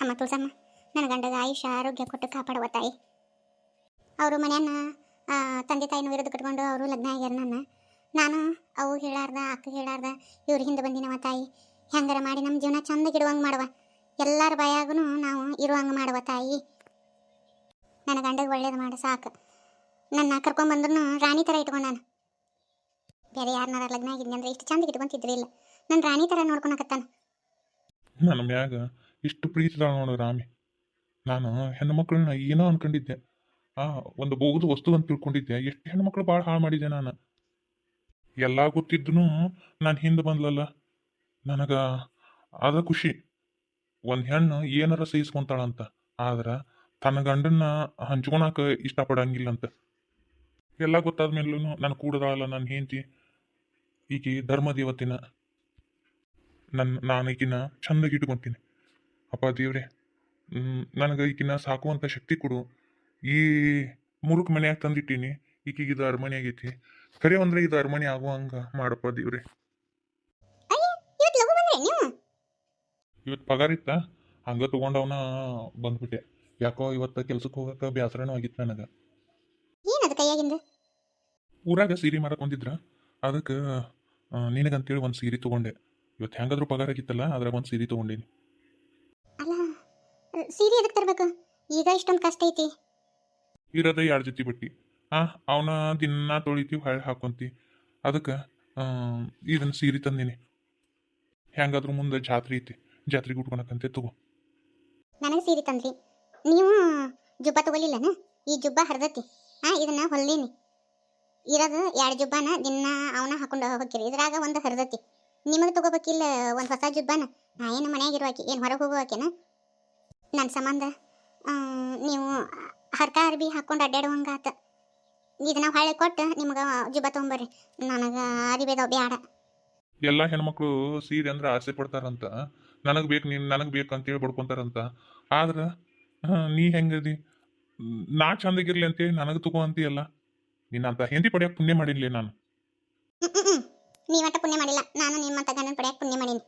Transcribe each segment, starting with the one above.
ಅಮ್ಮ ತುಳಸಮ್ಮ, ನನ್ನ ಗಂಡಗ ಆಯುಷ್ಯ, ಆರೋಗ್ಯ ಕೊಟ್ಟು ಕಾಪಾಡುವ ತಾಯಿ. ಅವರು ಮನೆಯನ್ನ ತಂದೆ ತಾಯಿನ ವಿರುದ್ಧ ಕಟ್ಕೊಂಡು ಅವರು ಲಗ್ನ ಆಗ್ಯಾರ ನನ್ನ. ನಾನು ಅವು ಹೇಳಾರ್ದ, ಅಕ್ಕ ಹೇಳಾರ್ದ, ಇವ್ರ ಹಿಂದೆ ಬಂದಿನವ ತಾಯಿ. ಹೆಂಗಾರ ಮಾಡಿ ನಮ್ಮ ಜೀವನ ಚಂದ ಚಂದಗಿಡುವಂಗೆ ಮಾಡುವ. ಎಲ್ಲರ ಬಾಯಾಗೂ ನಾವು ಇರುವಂಗೆ ಮಾಡುವ ತಾಯಿ. ನನ್ನ ಗಂಡಗೆ ಒಳ್ಳೇದು ಮಾಡ, ಸಾಕು. ನನ್ನ ಕರ್ಕೊಂಬಂದ್ರು ರಾಣಿ ಥರ ಇಟ್ಕೊಂಡು ನಾನು. ಬೇರೆ ಯಾರನ್ನಾರ ಲಗ್ನ ಆಗಿದ್ನಿ ಇಷ್ಟು ಚಂದ ಇಟ್ಕೊಂತಿದ್ರಿ ಇಲ್ಲ. ನನ್ನ ರಾಣಿ ಥರ ನೋಡ್ಕೊಳಕತ್ತಾನ. ನನ್ನ ಮ್ಯಾಗ ಇಷ್ಟು ಪ್ರೀತಿದಾಳ ನೋಡು ರಾಮಿ. ನಾನು ಹೆಣ್ಣು ಮಕ್ಕಳನ್ನ ಏನೋ ಅನ್ಕೊಂಡಿದ್ದೆ. ಆ, ಒಂದು ಬೋಗದ ವಸ್ತು ಅಂತ ತಿಳ್ಕೊಂಡಿದ್ದೆ. ಎಷ್ಟು ಹೆಣ್ಮಕ್ಳು ಭಾಳ ಹಾಳು ಮಾಡಿದ್ದೆ ನಾನು. ಎಲ್ಲ ಗೊತ್ತಿದ್ದನು ನಾನು ಹಿಂದೆ ಬಂದ್ಲಲ್ಲ. ನನಗ ಅದ ಖುಷಿ. ಒಂದು ಹೆಣ್ಣು ಏನಾರ ಸಹಿಸ್ಕೊಂತಾಳಂತ. ಆದ್ರೆ ತನ್ನ ಗಂಡನ್ನ ಹಂಚ್ಕೊಳಕ ಇಷ್ಟಪಡಂಗಿಲ್ಲ ಅಂತ ಎಲ್ಲ ಗೊತ್ತಾದ್ಮೇಲೂ ನಾನು ಕೂಡದಾಳಲ್ಲ ನನ್ನ ಹೆಂಡತಿ. ಈಕೆ ಧರ್ಮ ದೇವತಿನ ನನ್ನ ನಾನು ಈಕಿನ ಚಂದಾಗಿ ಇಟ್ಕೊಂತೀನಿ. ಅಪ್ಪ ದೇವ್ರೆ ನನಗೆ ಈಕಿನ ಸಾಕುವಂಥ ಶಕ್ತಿ ಕೊಡು. ಈ ಮುರುಕ್ ಮನ್ಯಾಗ ತಂದಿಟ್ಟೀನಿ ಈಕಿಗೆ ಇದು ಅರಮನೆ ಆಗೈತಿ. ಕರೆ ಅಂದ್ರೆ ಇದು ಅರಮನೆ ಆಗುವಂಗ ಮಾಡಪ್ಪ ದೇವ್ರೆ. ಇವತ್ತು ಪಗಾರ ಇತ್ತ? ಹಂಗ ತಗೊಂಡವನ ಬಂದ್ಬಿಟ್ಟೆ. ಯಾಕೋ ಇವತ್ತು ಕೆಲ್ಸಕ್ಕೆ ಹೋಗಕ್ಕೆ ಬೇಸರನೂ ಆಗಿತ್ತು ನನಗೆ. ಊರಾಗ ಸೀರೆ ಮಾರಕ್ಕೆ ಬಂದಿದ್ರ? ಅದಕ್ಕೆ ನಿನಗಂತೇಳಿ ಒಂದು ಸೀರೆ ತಗೊಂಡೆ. ಇವತ್ತು ಹೆಂಗಾದ್ರೂ ಪಗಾರ ಆಗಿತ್ತಲ್ಲ ಅದ್ರಾಗ ಒಂದು ಸೀರೆ ತಗೊಂಡೀನಿ. ಸೀರೆ ಎದಕ್ಕೆ ತರಬೇಕು? ಈಗ ಇಷ್ಟೊಂದು ಕಷ್ಟ ಐತಿ. ಇರದ ಎರಡು ಜೊತೆ ಬಟ್ಟಿ? ಆ ಅವನ ದಿನ ತೊಳಿತೀವಿ ಹಳೆ ಹಾಕೊಂತಿ. ಅದಕ್ಕೆ ಇದನ್ನ ಸೀರೆ ತಂದೀನಿ. ಹೆಂಗಾದ್ರೂ ಮುಂದೆ ಜಾತ್ರೆ ಐತಿ. ಜಾತ್ರೆಗೆ ಉಟ್ಕೊಳಕಂತೆ ತಗೋ. ನನಗೆ ಸೀರೆ ತಂದ್ರಿ. ನೀವು ಜುಬ್ಬ ತಗೊಲಿಲ್ಲನ? ಈ ಜುಬ್ಬ ಹರಿದತಿ. ಆ ಇದನ್ನ ಹೊಲ್ದೀನಿ. ಇರೋದು ಎರಡು ಜುಬ್ಬನ? ದಿನ ಅವನ ಹಾಕೊಂಡು ಹೋಗಿರಿ ಇದ್ರಾಗ ಒಂದು ಹರಿದತಿ. ನಿಮಗೆ ತಗೋಬೇಕಿಲ್ಲ ಒಂದು ಹೊಸ ಜುಬ್ಬನ? ನಾ ಏನು ಮನೆಯಾಗಿರುವಾಕಿ ಏನು ಹೊರಗೆ ಹೋಗುವಾಕಿನ? ನನ್ನ ಸಂಬಂಧ ನೀವು ಹರ್ಕ ಅರ್ಬಿ ಹಾಕೊಂಡು ಅಡ್ಡಾಡುವಂಗಾತ ಇದನ್ನ ಹೊಳೆ ಕೊಟ್ಟು ನಿಮ್ಗೆ ಜುಬ್ಬ ತೊಗೊಂಬರ್ರಿ ನನಗೆ ಅರಿಬೇದವ ಬ್ಯಾಡ. ಎಲ್ಲ ಹೆಣ್ಮಕ್ಳು ಸೀರೆ ಅಂದ್ರೆ ಆಸೆ ಪಡ್ತಾರಂತ. ನನಗೆ ಬೇಕು ನೀನು ನನಗೆ ಬೇಕು ಅಂತೇಳಿ ಬಡ್ಕೊಂತಾರಂತ. ಆದ್ರೆ ನೀ ಹೆಂಗದಿ? ನಾ ಚಂದಾಗಿರ್ಲಿ ಅಂತೇಳಿ ನನಗೆ ತಗೋ ಅಂತೀಯಲ್ಲ. ನಿನ್ನಂತ ಹೆಂದಿ ಪಡೆಯಕ್ಕೆ ಪುಣ್ಯ ಮಾಡಿರ್ಲಿ ನಾನು. ಹ್ಮ್. ಪುಣ್ಯ ಮಾಡಿಲ್ಲ. ನಾನು ನಿಮ್ಮಂತ ಗಂಡನ ಪಡೆಯಕ್ಕೆ ಪುಣ್ಯ ಮಾಡೀನಿ.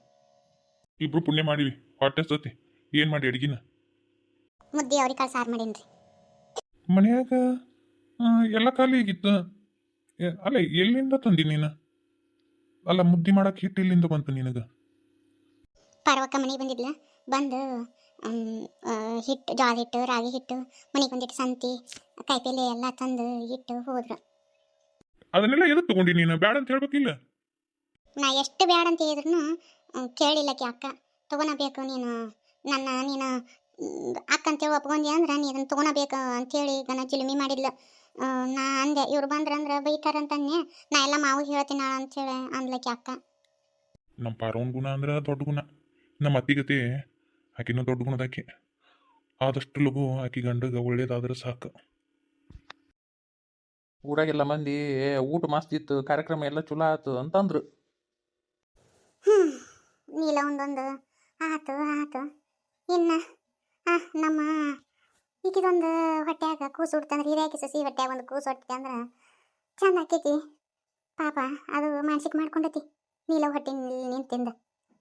ಇಬ್ರು ಪುಣ್ಯ ಮಾಡಿವಿ. ಹೊಟ್ಟೆ ಸತಿ ಏನು ಮಾಡಿ ಅಡ್ಗಿನ? ಮುದ್ದೆ ಅವ್ರಿಗೆ ಕಾಳು ಸಾರು ಮಾಡೀನಿ ಮನ್ಯಾಗ ಆ, ಎಲ್ಲ ಖಾಲಿ ಆಗಿತ್ತು? ಎ- ಅಲ್ಲ ಎಲ್ಲಿಂದ ತಂದಿ ನೀನು? ಅಲ್ಲ ಮುದ್ದಿ ಮಾಡಕ್ಕೆ ಹಿಟ್ಟು ಎಲ್ಲಿಂದ ಬಂತು ನಿನಗ? ಪಾರ್ವಕ್ಕ ಮನೆಗೆ ಬಂದಿದ್ಲ. ಬಂದು ಮ್, ಆ, ಹಿಟ್ಟು ಜೋಳದ ಹಿಟ್ಟು ರಾಗಿ ಹಿಟ್ಟು ಮನೆಗೆ ಬಂದಿಟ್ಟು ಸಂತಿ ಕಾಯಿಪಲ್ಲೆ ಎಲ್ಲ ತಂದು ಹಿಟ್ಟು ಹೋದ್ರು. ಅದನ್ನೆಲ್ಲ ಎದಕ್ಕೆ ತಗೊಂಡಿ ನೀನು? ಬ್ಯಾಡ ಅಂತ ಹೇಳ್ಬೇಕಿಲ್ಲ? ನಾ ಎಷ್ಟು ಬ್ಯಾಡ ಅಂತ ಹೇಳಿದ್ರು ಕೇಳಿಲ್ಲ ಅಕ್ಕ. ತಗೊಳಬೇಕು ನೀನು. ನನ್ನ ನೀನು ಮ್, ಅಕ್ಕ ಅಂತೇಳಿ ಒಪ್ಕೊಂಡಿ ಅಂದ್ರೆ ನೀ ಇದನ್ನು ತೊಗೊಳಬೇಕು ಅಂತೇಳಿ ಗನ ಚಿಲುಮಿ ಮಾಡಿದ್ಲು. ಆ, ನಾ ಅಂದೆ ಇವ್ರು ಬಂದ್ರಂದ್ರೆ ಬೈತಾರಂತ ಅಂದೆ ನಾ ಎಲ್ಲ ಮಾವು ಹೇಳ್ತೀನಿ ಅಂತ ಅಂತೇಳಿ ಅಂದ್ಲಕ್ಕೆ ಅಕ್ಕ. ನಮ್ಮ ಪಾರವನ್ ಗುಣ ಅಂದ್ರೆ ದೊಡ್ಡ ಗುಣ. ನಮ್ಮ ಅತ್ತಿಗತಿ ಆಕಿನೂ ದೊಡ್ಡ ಗುಣದಾಕಿ ಆದಷ್ಟು ಲಘು ಆಕಿ ಗಂಡಗ ಒಳ್ಳೇದಾದ್ರೆ ಸಾಕು. ಊರಾಗೆಲ್ಲ ಮಂದಿ "ಏ, ಊಟ ಮಸ್ತ್ ಇತ್ತು ಕಾರ್ಯಕ್ರಮ ಎಲ್ಲ ಚಲೋ ಆಯ್ತು ಅಂತಂದ್ರು. ಹ್ಮ್. ನೀಲ ಒಂದೊಂದು ಆತು ಆತು ಇನ್ನ ನಮ್ಮ ಈಗಿದೊಂದು ಹೊಟ್ಯಾಗ ಕೂಸು ಹುಡ್ತಂದ್ರೆ ಹಿರಿಯಾಕಿ ಸಸಿ ಹೊಟ್ಯಾಗ ಒಂದು ಕೂಸು ಹೊಟ್ಟೆ ಅಂದ್ರೆ ಚಂದ ಆಕೈತಿ. ಪಾಪ, ಅದು ಮಾನಸಿಕ ಮಾಡ್ಕೊಂಡೈತಿ. ನೀಲ ಹೊಟ್ಟೆ ನಿಂತಿಂದ.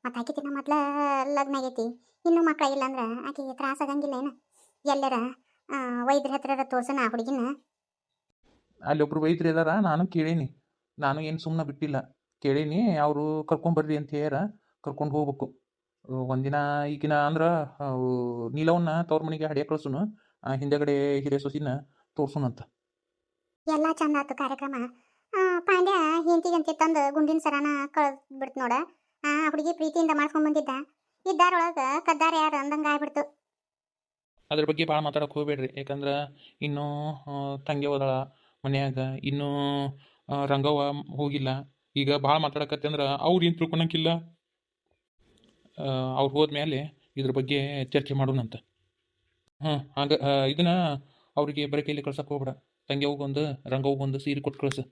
ಮತ್ತೆ ಆಕೈತಿ ನಮ್ಮ ಮೊದ್ಲ ಲಗ್ನ ಆಗೈತಿ ಇನ್ನೂ ಮಕ್ಕಳಿಲ್ಲ ಅಂದ್ರೆ ಆಕೆಗೆ ತ್ರಾಸ ಆಗಂಗಿಲ್ಲ ಏನ? ಎಲ್ಲರ ವೈದ್ಯರ ಹತ್ರ ತೋರ್ಸನ ಆ ಹುಡುಗಿನ. ಅಲ್ಲಿ ಒಬ್ರು ವೈದ್ಯರು ಇದಾರ, ನಾನು ಕೇಳೀನಿ. ನಾನು ಏನು ಸುಮ್ಮನೆ ಬಿಟ್ಟಿಲ್ಲ. ಕೇಳೀನಿ, ಅವರು ಕರ್ಕೊಂಬರ್ರಿ ಅಂತ ಹೇಳ್ಯಾರ. ಕರ್ಕೊಂಡು ಹೋಗ್ಬೇಕು. ಒಂದಿನ ಈಗಿನ ಅಂದ್ರ ನೀಲವನ್ನ ತವ್ರ ಮನೆಗೆ ಹಡಿಯ ಕಳ್ಸುನು ಆ ಹಿಂದೆಗಡೆ ಹಿರಿಯ ಸೊಸಿನ ತೋರ್ಸುನಂತ. ಎಲ್ಲ ಚಂದ ಆತು ಕಾರ್ಯಕ್ರಮ. ಪಾಂಡ್ಯ ಹೆಂಡತಿಗಂತೆ ತಂದು ಗುಂಡಿನ ಸರನ ಕಳ್ದ್ ಬಿಡ್ತು ನೋಡ. ಆ ಹುಡುಗಿ ಪ್ರೀತಿಯಿಂದ ಮಾಡ್ಕೊಂಡ್ ಬಂದಿದ್ದ. ಇದ್ದಾರೊಳಗ ಕದ್ದಾರ ಯಾರು ಅಂದಂಗ ಆಗ್ಬಿಡ್ತು. ಅದ್ರ ಬಗ್ಗೆ ಭಾಳ ಮಾತಾಡಕ್ಕೆ ಹೋಗ್ಬೇಡ್ರಿ. ಯಾಕಂದ್ರ ಇನ್ನೂ ತಂಗಿ ಹೋದಳ ಮನ್ಯಾಗ. ಇನ್ನೂ ರಂಗವ್ವ ಹೋಗಿಲ್ಲ. ಈಗ ಭಾಳ ಮಾತಾಡಕತ್ತೆ ಅಂದ್ರೆ ಅವ್ರು ಏನು ತಿಳ್ಕೊಳಕ್ಕಿಲ್ಲ ಅವ್ರು ಹೋದ್ಮೇಲೆ ಇದ್ರ ಬಗ್ಗೆ ಚರ್ಚೆ ಮಾಡೋಣಂತ. ಹಾಂ ಹಾಗ ಇದನ್ನ ಅವ್ರಿಗೆ ಬರೀ ಕೈಲಿ ಕಳ್ಸಕ್ಕೆ ಹೋಗ್ಬೇಡ. ತಂಗಿ ಹೋಗೊಂದು ರಂಗ ಹೋಗೊಂದು ಸೀರೆ ಕೊಟ್ಟು ಕಳ್ಸು.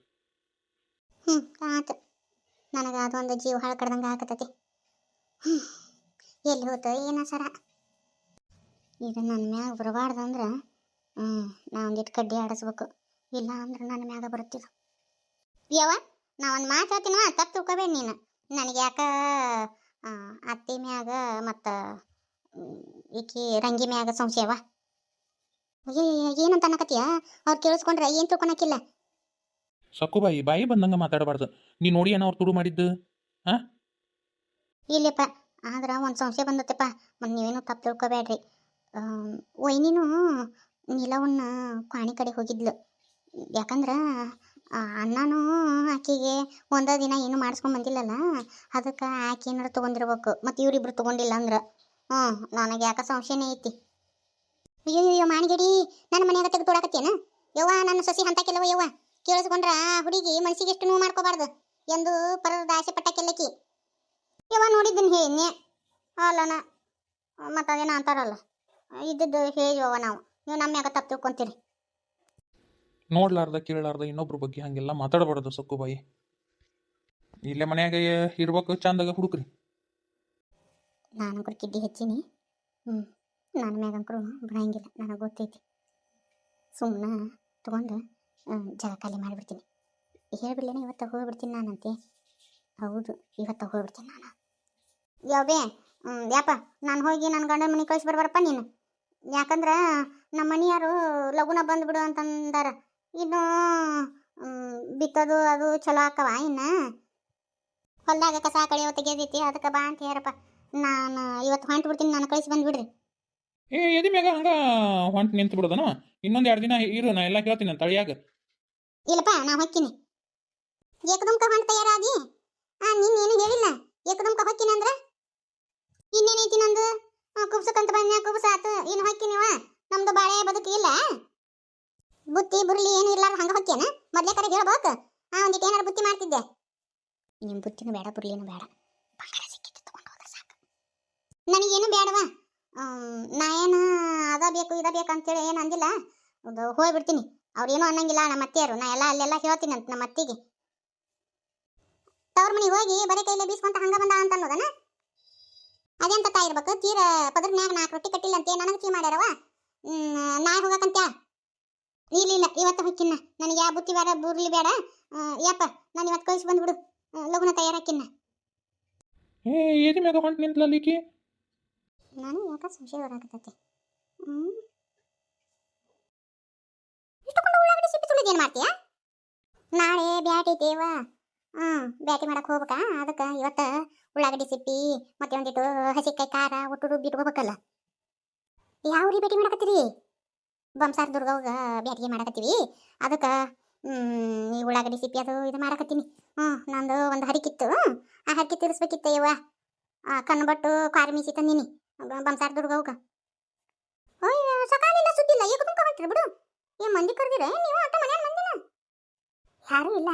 ಹ್ಞೂ ಆತು. ನನಗೆ ಅದೊಂದು ಜೀವ ಹಾಳು ಕಡ್ದಂಗ ಆಗತೈತಿ. ಎಲ್ಲಿ ಹೋತ, ಏನ ಸರ ಇದು ನನ್ನ ಮ್ಯಾಗ ಬರಬಾರ್ದಂದ್ರ ಹ್ಮ್ ನಾ ಕಡ್ಡಿ ಆಡಿಸ್ಬೇಕು. ಇಲ್ಲ ಅಂದ್ರೆ ನನ್ನ ಮ್ಯಾಗ ಬರುತ್ತಿಲ್ಲ. ಯಾವ ನಾ ಒಂದು ಮಾತು ಹೇಳ್ತೀನವ ತಪ್ಪು ತಿಳ್ಕೊಬೇಡ ನೀನು. ನನಗೆ ಯಾಕ ಅತ್ತಿ ಮ್ಯಾಗ ಮತ್ತು ಈಕಿ ರಂಗಿ ಮ್ಯಾಗ ಸಂಶಯವ ಏನಂತ ಅನ್ನಕತ್ತೀಯ? ಅವ್ರು ಕೇಳಿಸ್ಕೊಂಡ್ರೆ ಏನು ತಿಳ್ಕೊಳಕಿಲ್ಲ. ಸಕ್ಕು ಬಾಯಿ ಬಾಯಿ ಬಂದಂಗೆ ಮಾತಾಡಬಾರ್ದು. ನೀ ನೋಡಿ ಏನೋ ಅವ್ರು ತುಡು ಮಾಡಿದ್ದು. ಇಲ್ಲಪ್ಪ ಆದ್ರೆ ಒಂದು ಸಂಶಯ ಬಂದತ್ತಪ್ಪ ಮತ್ತು ನೀವೇನು ತಪ್ಪು ತಿಳ್ಕೊಬೇಡ್ರಿ ಒಯ್ನಿನೂ ನೀಲವನ್ನ ಕ್ವಾಣಿ ಕಡೆ ಹೋಗಿದ್ಲು. ಯಾಕಂದ್ರೆ ಅಣ್ಣನೂ ಆಕಿಗೆ ಒಂದ ದಿನ ಏನು ಮಾಡಿಸ್ಕೊಂಡ್ ಬಂದಿಲ್ಲಲ್ಲ? ಅದಕ್ಕೆ ಆಕೆ ಏನಾರು ತೊಗೊಂಡಿರ್ಬೇಕು. ಮತ್ತು ಇವ್ರಿಬ್ರು ತೊಗೊಂಡಿಲ್ಲ ಅಂದ್ರೆ. ಹ್ಞೂ ನನಗೆ ಯಾಕೆ ಸಂಶಯನೇ ಐತಿ. ಅಯ್ಯೋ ಅಯ್ಯೋ ನನ್ನ ಮನೆಯಾಗ ತೆಗೆದು ತೊಡಕತ್ತೇನ ಯವ್ವ, ನನ್ನ ಸೊಸಿ ಹಂತಕ್ಕೆಲ್ಲವ ಯವ್ವ? ಕೇಳಿಸ್ಕೊಂಡ್ರ ಹುಡುಗಿ ಮನಸ್ಸಿಗೆ ಎಷ್ಟು ನೋವು ಮಾಡ್ಕೋಬಾರ್ದು ಎಂದು ಪರದ ಆಸೆ ಪಟ್ಟ ಕೆಲಕಿ ಯವ್ವ, ನೋಡಿದ್ದೀನಿ ಹೇನೆ ಅಲ್ಲನ ಮತ್ತು ಅದೇನೋ ಅಂತಾರಲ್ಲ. ಇದ್ದದ್ದು ಯವ್ವ ನಾವು. ನೀವು ನಮ್ಮ ತಪ್ಪು ತಿಳ್ಕೊಂತೀರಿ. ನೋಡ್ಲಾರ್ದ, ಕೇಳಲಾರ್ದ ಇನ್ನೊಬ್ರ ಬಗ್ಗೆ ಹಂಗೆಲ್ಲ ಮಾತಾಡಬಾರ್ದು ಸಕ್ಕು ಬಾಯಿ. ಇಲ್ಲೇ ಮನ್ಯಾಗ ಇರ್ಬೇಕು ಚಂದಾಗ ಹುಡುಕ್ರಿ. ನಾನು ಕಿಡ್ಡಿ ಹೆಚ್ಚಿನಿ. ಹ್ಞೂ ನನ್ನ ಮ್ಯಾಗಂಕರು ಬಿಡಂಗಿಲ್ಲ ನನಗೆ ಗೊತ್ತೈತಿ. ಸುಮ್ಮನೆ ತೊಗೊಂಡು ಜಾಗ ಖಾಲಿ ಮಾಡಿಬಿಡ್ತೀನಿ. ಹೇಳ್ಬಿಡ್ಲೇನೆ ಇವತ್ತು ಹೋಗ್ಬಿಡ್ತೀನಿ ನಾನಂತೆ. ಹೌದು, ಇವತ್ತು ಹೋಗ್ಬಿಡ್ತೀನಿ ನಾನು. ಯಾವೇ ಯಾಪ, ನಾನು ಹೋಗಿ ನನ್ನ ಗಂಡನ ಮನೆ ಕಳಿಸಿ ಬರ್ಬಾರಪ್ಪ ನೀನು. ಯಾಕಂದ್ರೆ ನಮ್ಮ ಮನೆಯಾರು ಲಗುನ ಬಂದ್ಬಿಡು ಅಂತಂದಾರ. ಇನ್ನು ಬಿತ್ತೋದು ಅದು ಚಲೋ ಆಕವ ಇನ್ನು. ಹೊಲ್ದಾಗ ಕಸ ಕಳೆಯೋ ತೆಗೆದೈತಿ ಅದಕ್ಕೆ ಬಾ ಅಂತ ಹೇರಪ್ಪ ನಾನು ಇವತ್ತು ಹೊಂಟು ಬಿಡ್ತೀನಿ ನಾನು ಕಳಿಸಿ ಬಂದ್ಬಿಡ್ರಿ. ಏ ಎದಿ ಮ್ಯಾಗ ಹಂಗ ಹೊಂಟು ನಿಂತು ಬಿಡೋದನ? ಇನ್ನೊಂದು ಎರಡು ದಿನ ಇರು ನಾ ಎಲ್ಲ ಕೇಳ್ತೀನಿ ತಳಿಯಾಗ. ಇಲ್ಲಪ್ಪ ನಾ ಹೊಕ್ಕಿನಿ. ಏಕದಮ್ಕ ಹೊಂಟ ತಯಾರಾಗಿ? ಆ ನೀನೇನು ಹೇಳಿಲ್ಲ? ಏಕದಮ್ಕ ಹೊಕ್ಕಿನಿ ಅಂದ್ರೆ? ಇನ್ನೇನೈತಿ ನಂದು? ಕುಬ್ಸಕ್ಕಂತ ಬಂದ್ಯ ಕುಬ್ಸ ಆತು ಇನ್ನು ಹೊಕ್ಕಿನಿವ? ನಮ್ದು ಬಾಳೆ ಬದುಕಿಲ್ಲ ಇಲ್ಲ. ಬುತ್ತಿ ಬುರ್ಲಿ ಏನು ಇರ್ಲಾರ ಹಂಗ ಹೊಕ್ಕೇನ? ಮೊದ್ಲೇ ಕರೆ ಹೇಳ್ಬೇಕು? ಆ ಒಂದಿಟ್ಟು ಏನಾರ ಬುತ್ತಿ ಮಾಡ್ತಿದ್ದೆ? ನಿಮ್ಮ ಬುತ್ತಿನೂ ಬೇಡ, ಬುರ್ಲಿನೂ ಬೇಡ. ಬಂಗಾರ ಸಿಕ್ಕಿತ್ತು, ತಗೊಂಡು ಹೋದ್ರೆ ಸಾಕು. ನನಗೇನು ಬೇಡವಾ? ನಾ ಏನು ಅದ ಬೇಕು, ಇದ ಬೇಕು ಅಂತೇಳಿ ಏನು ಅಂದಿಲ್ಲ. ಅದು ಹೋಗ್ಬಿಡ್ತೀನಿ ಅವ್ರೇನು ಅನ್ನಂಗಿಲ್ಲ ನಮ್ಮ ಅತ್ತೆಯರು. ನಾ ಎಲ್ಲ ಅಲ್ಲೆಲ್ಲ ಹೇಳ್ತೀನಿ ಅಂತ ನಮ್ಮ ಅತ್ತಿಗೆ. ತವ್ರ ಮನೆಗೆ ಹೋಗಿ ಬರೀ ಕೈಲೇ ಬೀಸ್ಕೊಂತ ಹಂಗ ಬಂದ ಅಂತ ಅನ್ನೋದನ? ಅದೇಂತ ತಾಯಿ ಇರ್ಬೇಕು? ತೀರ ಪದ್ರನ್ಯಾಗ ನಾಲ್ಕು ರೊಟ್ಟಿ ಕಟ್ಟಿಲ್ಲ ಅಂತ ನನಗೆ ಕೀ ಮಾಡ್ಯಾರವ ನಾಳೆ ಹೋಗಕಂತ್ಯ? ಇಲ್ಲ ಇಲ್ಲ ಇವತ್ತು ಹೊಕ್ಕಿನ ನನಗೆ ಯಾವ ಬುತ್ತಿ ಬೇಡ ಬುರ್ಲಿ ಬೇಡ. ಯಪ್ಪ ನಾನು ಇವತ್ತು ಕಳಿಸಿ ಬಂದ್ಬಿಡು. ಲಗುನ ತಯಾರಾಕಿನ್ನ. ಏ ಎದಿ ಮ್ಯಾಗ ಹೊಂಟು ನಿಂತ್ಲಲ್ಲಿಕಿ ನಾನು ಯಾಕ ಸಂಶಯ ಬರಾಕತ್ತೈತಿ ಉಳ್ಳಾಗಡ್ಡಿ ಸಿಪ್ಪಿ ತುಳಿದು ಏನು ಮಾಡ್ತೀಯಾ? ನಾಳೆ ಬ್ಯಾಟಿ ದೇವ ಹ್ಮ್ ಬ್ಯಾಟಿ ಮಾಡಕ್ ಹೋಗ್ಬೇಕಾ? ಅದಕ್ಕೆ ಇವತ್ತು ಉಳ್ಳಾಗಡ್ಡಿ ಸಿಪ್ಪಿ ಮತ್ತೆ ಒಂದಿಟ್ಟು ಹಸಿಕಾಯಿ ಖಾರ ಒಟ್ಟು ರುಬ್ಬಿಟ್ಕೋಬೇಕಲ್ಲ ಯಾವ ರೀ ಭೇಟಿ ಮಾಡಕತ್ತೀರಿ? ಬಂಸಾರ್ ದುರ್ಗವ್ಗ ಬ್ಯಾಟಿಗೆ ಮಾಡಕತ್ತೀವಿ. ಅದಕ್ಕೆ ಈ ಉಳ್ಳಾಗಡ್ಡಿ ಸಿಪ್ಪಿ ಅದು ಇದು ಮಾಡಕತ್ತೀನಿ ಹ್ಞೂ, ನಂದು ಒಂದು ಹರಿಕಿತ್ತು. ಆ ಹರಿಕೆ ತಿರ್ಸ್ಬೇಕಿತ್ತು ಯವ್ವ. ಕಣ್ಬಟ್ಟು ಕಾರಿ ಮೀಸಿ ತಂದೀನಿ. ಬಂಸಾರ್ ದುರ್ಗವ್ಗ ಓಯ್ ಸಕಾಲಿಲ್ಲ ಸುದ್ದಿಲ್ಲ. ಈಗ ತುಂಬ ಬಿಡು. ಏ, ಮಂದಿ ಕರೆದಿರ? ನೀವು ಅಟ್ಟ ಮನ್ಯಾನ ಮಂದಿನ? ಯಾರೂ ಇಲ್ಲ.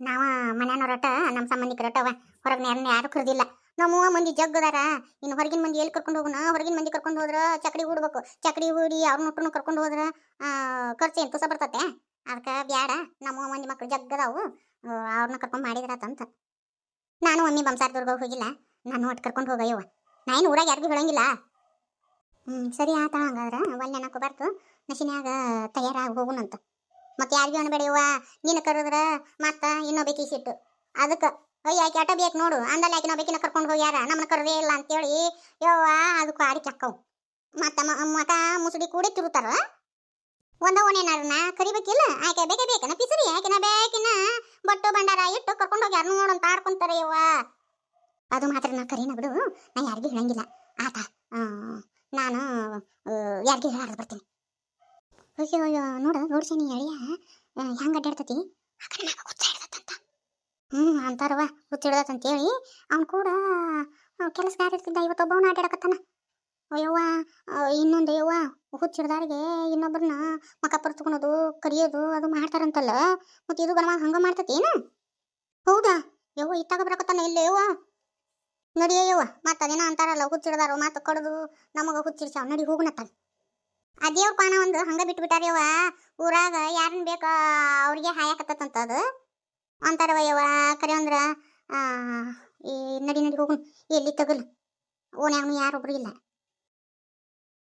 ನಾವ ಮನ್ಯಾನವ್ರಟ ನಮ್ಮ ಸಂಬಂಧಿಕರಟವ ಹೊರಗೆ ಯಾರನ್ನ ಯಾರು ಕರೆದಿಲ್ಲ. ನಾವು ಮೂವ ಮಂದಿ ಜಗ್ಗದಾರ. ಇನ್ನು ಹೊರಗಿನ ಮಂದಿ ಎಲ್ಲಿ ಕರ್ಕೊಂಡು ಹೋಗೋಣ ಹೊರಗಿನ ಮಂದಿ ಕರ್ಕೊಂಡು ಹೋದ್ರೆ ಚಕಡಿ ಹೂಡ್ಬೇಕು. ಚಕಡಿ ಹೂಡಿ ಅವ್ರ ನೋಟ್ರು ಕರ್ಕೊಂಡು ಹೋದ್ರೆ ಖರ್ಚು ಏನು ತುಸ ಬರ್ತತೆ? ಅದಕ್ಕೆ ಬ್ಯಾಡ. ನಮ್ಮ ಮಂದಿ ಮಕ್ಳು ಜಗ್ಗದಾವು. ಅವ್ರನ್ನ ಕರ್ಕೊಂಡು ಮಾಡಿದ್ರಾತಂತ. ನಾನು ಬಂಸಾರ್ ದುರ್ಗ ಹೋಗಿಲ್ಲ. ನಾನು ಒಟ್ಟು ಕರ್ಕೊಂಡು ಹೋಗಯ್ಯವ ನಾನು ಊರಾಗ ಯಾರಿಗೂ ಹೇಳಂಗಿಲ್ಲ. ಹ್ಞೂ ಸರಿ ಆತ ಹಂಗಾದ್ರೆ. ಒಳ್ಳೆ ಅನ್ನಕ್ಕೆ ಬರ್ತು ಮಷಿನ್ಯಾಗ ತಯಾರಾಗಿ ಹೋಗುನಂತ. ಮತ್ತೆ ಯಾರಿಗೂ ಅನ್ಬೇಡಿವ ನೀನು ಕರೆದ್ರ ಮತ್ತ ಇನ್ನೊಬ್ಬ ಸಿಟ್ಟು. ಅದಕ್ಕೆ ಅಯ್ಯ, ಆಕೆ ಆಟ ಬೇಕು ನೋಡು. ಅಂದಲ್ಲಿ ಆಕೆ ಬೇಕಿನ ಕರ್ಕೊಂಡು ಹೋಗ್ಯಾರ. ನಮ್ಮನ ಕರೆದೇ ಇಲ್ಲ ಅಂತೇಳಿ. ಯವ್ವ ಅದಕ್ಕೆ ಆಡಿ ಚಕ್ಕವು ಮತ್ತ ಮ- ಮತ ಮುಸುಡಿ ಕೂಡಿ ತಿರುತ್ತಾರ ಒಂದ ಓನೇನಾರನ್ನ ಕರಿಬೇಕಿಲ್ಲ? ಆಕೆ ಬೇಕೇ ಬೇಕನ ಪಿಸರಿ? ಆಕೆನ ಬೇಕಿನ ಬಟ್ಟು ಭಂಡಾರ ಇಟ್ಟು ಕರ್ಕೊಂಡು ಹೋಗ್ಯಾರ. ನೋಡು ಅಂತ ಆಡ್ಕೊಂತಾರೆ ಯವ್ವ. ಅದು ಮಾತ್ರ ನಾ ಕರೀನ ಬಿಡು. ನಾ ಯಾರಿಗೂ ಹೇಳಂಗಿಲ್ಲ. ಆತ ನಾನು ಯಾರಿಗೂ ಹೇಳಾರ್ದು ಬರ್ತೀನಿ. ಅಯ್ಯೋ ಅಯ್ಯೋ, ನೋಡು, ನೋಡ್ಸೇನಿ ಎಳೆಯ ಹೆಂಗೆ ಅಡ್ಡಾಡ್ತತಿ ಆ ಕಡೆ ಮ್ಯಾಗ ಹುಚ್ಚ ಹಿಡ್ದತ್ತಂತ ಹ್ಞೂ ಅಂತಾರವ ಹೇಳಿ ಅವ್ನು ಕೂಡ ಕೆಲಸಗಾರ ಇರ್ತಿದ್ದ ಇವತ್ತೊಬ್ಬವನ್ನ ಆಟಾಡಕತ್ತಾನ. ಅಯ್ಯವ್ವ ಇನ್ನೊಂದು ಯವ್ವ ಹುಚ್ಚ ಹಿಡ್ದಾರಿಗೆ ಇನ್ನೊಬ್ಬರನ್ನ ಮಕ ಪರ್ತ್ಕೊಳೋದು ಕರಿಯೋದು ಅದು ಮಾಡ್ತಾರಂತಲ್ಲ. ಮತ್ತೆ ಇದು ಗಣಮ ಹಂಗ ಮಾಡ್ತತಿ ಏನು? ಹೌದಾ? ಯವ್ವ, ಇತ್ತಾಗ ಬರಕತ್ತಾನ ಇಲ್ಲ ಯವ್ವ ನಡಿಯವ್ವ ಮತ್ತೆ ಅದೇನೋ ಅಂತಾರಲ್ಲ, ಹುಚ್ಚಿಡ್ದಾರು ಮಾತು ಕಡ್ದು ನಮಗ ಹುಚ್ಚಿಡ್ಸಾವ ನಡಿ ಹೋಗುಣತ್ತ ಆ ದೇವ್ರ ಪಾನ ಒಂದು ಹಂಗ ಬಿಟ್ಟು ಯವ್ವ, ಊರಾಗ ಯಾರನ್ನ ಬೇಕ ಅವ್ರಿಗೆ ಹಾಯಾಕತ್ತಂತ ಅದು? ಅಂತಾರವ ಯವ್ವ ಕರೆ ಅಂದ್ರ ಈ ನಡಿ ನಡಿ ಹೋಗು ಎಲ್ಲಿ ತಗಲ್? ಓನ್ಯಾಗ ಯಾರೊಬ್ರು ಇಲ್ಲ.